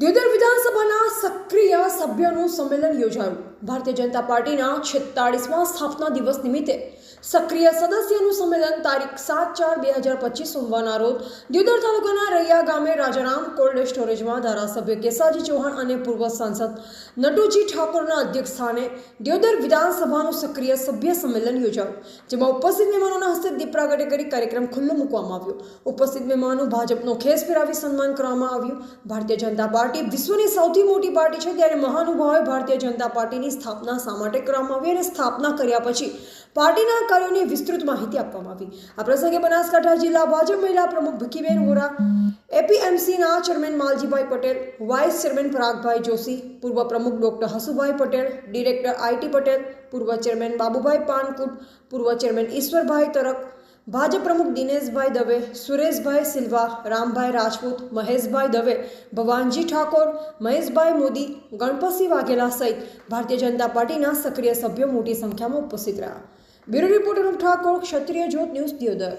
દિયોદર વિધાનસભાના સક્રિય સભ્યોનું સંમેલન યોજાયું. ભારતીય જનતા પાર્ટીના છેતાળીસમાં સ્થાપના દિવસ નિમિત્તે સક્રિય સદસ્યનું સંમેલન તારીખ સાત ચાર બે હજાર પચીસ સોમવારના રોજ દિયોદર તાલુકાના રૈયા ગામે રાજારામ કોલ્ડ સ્ટોરેજમાં ધારાસભ્ય કેસાજી ચૌહાણ અને પૂર્વ સાંસદ નટુજી ઠાકોરના અધ્યક્ષ સ્થાને દિયોદર વિધાનસભાનું સક્રિય સભ્ય સંમેલન યોજાયું, જેમાં ઉપસ્થિત મહેમાનોના હસ્તે દીપ પ્રાગટ્ય કરી કાર્યક્રમ ખુલ્લો મૂકવામાં આવ્યો. ઉપસ્થિત મહેમાનો ભાજપનો ખેસ ફેરાવી સન્માન કરવામાં આવ્યું. ભારતીય જનતા પાર્ટી વિશ્વની સૌથી મોટી પાર્ટી છે, ત્યારે મહાનુભાવોએ ભારતીય જનતા પાર્ટીની સ્થાપના શા માટે કરવામાં આવી અને સ્થાપના કર્યા પછી પાર્ટીના કાર્યોની વિસ્તૃત માહિતી આપવામાં આવી. આ પ્રસંગે બનાસકાંઠા જિલ્લા ભાજપ મહિલા પ્રમુખ Bhikhiben Vora, એપીએમસીના chairman Maljibhai Patel, vice chairman Paragbhai Joshi, પૂર્વ પ્રમુખ doctor Hasubhai Patel, director I Patel, પૂર્વ ચેરમેન બાબુભાઈ પાનકુટ, પૂર્વ ચેરમેન ઈશ્વરભાઈ તરક ભાજપ પ્રમુખ દિનેશભાઈ દવે, સુરેશભાઈ સિલ્વા, રામભાઈ રાજપૂત, મહેશભાઈ દવે, ભવાનજી ઠાકોર, મહેશભાઈ મોદી, ગણપતસિંહ વાઘેલા સહિત ભારતીય જનતા પાર્ટીના સક્રિય સભ્યો મોટી સંખ્યામાં ઉપસ્થિત રહ્યા. બ્યુરો રિપોર્ટર ઠાકોર, ક્ષત્રિય જ્યોત ન્યૂઝ દિયોદર.